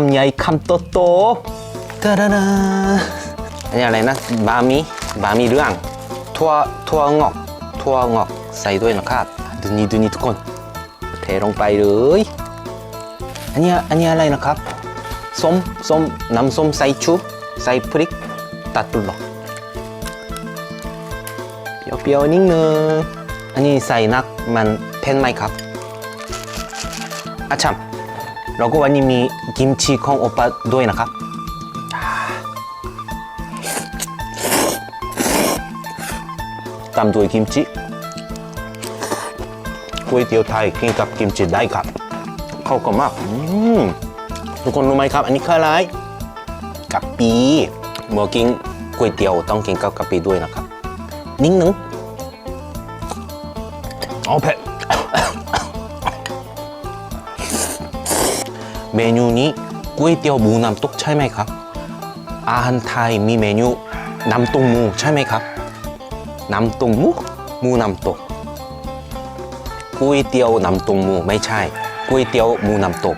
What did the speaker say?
ำใหญ่คำโตโตตะดาดาอันนี้อะไรนะ บามีบามีเรื่องถั่วถั่วงอกถั่วงอกใส่ด้วยนะครับดูนี่ดูนี่ทุกคนเทลงไปเลยอันนี้อันนี้อะไรนะครับส้มส้มน้ำส้มใส่ชูใส่พริกตัดตุลอกเปรี้ยวๆนิดนึงอันนี้ใส่นักมันเผ็ดไหมครับอาชัม แล้วก็วันนี้มีกิมจิของโอปป้าด้วยนะครับตามด้วยกิมจิก๋วยเตี๋ยวไทยกินกับกิมจิได้ครับ เข้ากันมากทุกคนรู้ไหมครับ อันนี้คืออะไรกะปิเมื่อกินก๋วยเตี๋ยวต้องกินกับกะปิด้วยนะครับ นิดนึงอ๋อเผ็ด เมนูนี้ก๋วยเตี๋ยวหมูน้ำตกใช่ไหมครับ อาหารไทยมีเมนูน้ำตกหมูใช่ไหมครับน้ำตกหมูหมูน้ำตกก๋วยเตี๋ยวน้ำตกหมูไม่ใช่ก๋วยเตี๋ยวหมูน้ำตก